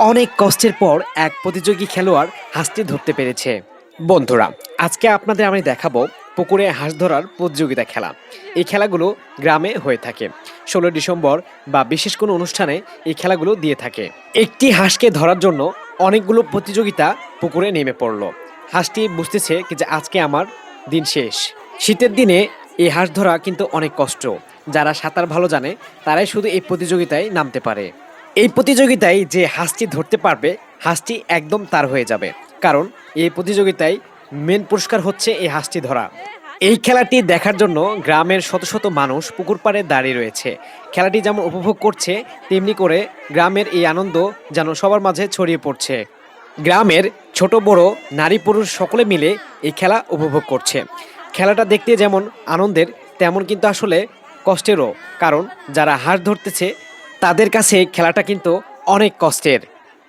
অনেক কষ্টের পর এক প্রতিযোগী খেলোয়াড় হাঁসটি ধরতে পেরেছে। বন্ধুরা, আজকে আপনাদের আমি দেখাবো পুকুরে হাঁস ধরার প্রতিযোগিতা খেলা। এই খেলাগুলো গ্রামে হয়ে থাকে। ষোলো ডিসেম্বর বা বিশেষ কোনো অনুষ্ঠানে এই খেলাগুলো দিয়ে থাকে। একটি হাঁসকে ধরার জন্য অনেকগুলো প্রতিযোগিতা পুকুরে নেমে পড়ল। হাঁসটি বুঝতেছে কি যে আজকে আমার দিন শেষ। শীতের দিনে এই হাঁস ধরা কিন্তু অনেক কষ্ট। যারা সাঁতার ভালো জানে, তারাই শুধু এই প্রতিযোগিতায় নামতে পারে। এই প্রতিযোগিতায় যে হাঁসটি ধরতে পারবে, হাঁসটি একদম তার হয়ে যাবে। কারণ এই প্রতিযোগিতায় মেন পুরস্কার হচ্ছে এই হাঁসটি ধরা। এই খেলাটি দেখার জন্য গ্রামের শত শত মানুষ পুকুর পাড়ে দাঁড়িয়ে রয়েছে। খেলাটি যেমন উপভোগ করছে, তেমনি করে গ্রামের এই আনন্দ যেন সবার মাঝে ছড়িয়ে পড়ছে। গ্রামের ছোট, বড়, নারী, পুরুষ সকলে মিলে এই খেলা উপভোগ করছে। খেলাটা দেখতে যেমন আনন্দের, তেমন কিন্তু আসলে কষ্টেরও। কারণ যারা হাঁস ধরতেছে তাদের কাছে খেলাটা কিন্তু অনেক কষ্টের।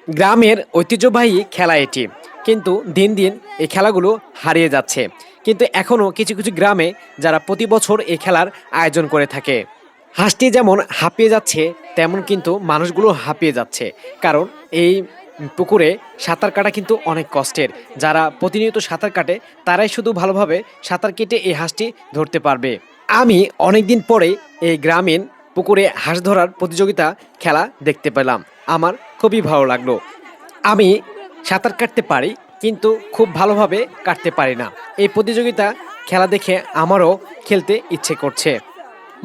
গ্রামের ঐতিহ্যবাহী খেলা এটি। কিন্তু দিন দিন এই খেলাগুলো হারিয়ে যাচ্ছে। কিন্তু এখনও কিছু কিছু গ্রামে যারা প্রতি বছর এই খেলার আয়োজন করে থাকে, হাঁসটি যেমন হাঁপিয়ে যাচ্ছে, তেমন কিন্তু মানুষগুলো হাঁপিয়ে যাচ্ছে। কারণ এই পুকুরে সাঁতার কাটা কিন্তু অনেক কষ্টের। যারা প্রতিনিয়ত সাঁতার কাটে, তারাই শুধু ভালোভাবে সাঁতার কেটে এই হাঁসটি ধরতে পারবে। আমি অনেকদিন পরে এই গ্রামীণ পুকুরে হাঁস ধরার প্রতিযোগিতা খেলা দেখতে পেলাম। আমার খুবই ভালো লাগল। আমি সাঁতার কাটতে পারি, কিন্তু খুব ভালোভাবে কাটতে পারি না। এই প্রতিযোগিতা খেলা দেখে আমারও খেলতে ইচ্ছে করছে।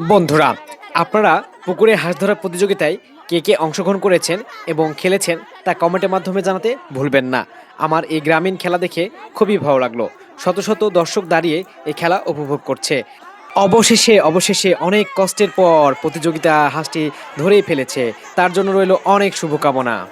বন্ধুরা, আপনারা পুকুরে হাঁস ধরার প্রতিযোগিতায় কে কে অংশগ্রহণ করেছেন এবং খেলেছেন তা কমেন্টের মাধ্যমে জানাতে ভুলবেন না। আমার এই গ্রামীণ খেলা দেখে খুবই ভালো লাগল। শত শত দর্শক দাঁড়িয়ে এই খেলা উপভোগ করছে। অবশেষে অবশেষে অনেক কষ্টের পর প্রতিযোগিতা হাঁসটি ধরেই ফেলেছে। তার জন্য রইল অনেক শুভকামনা।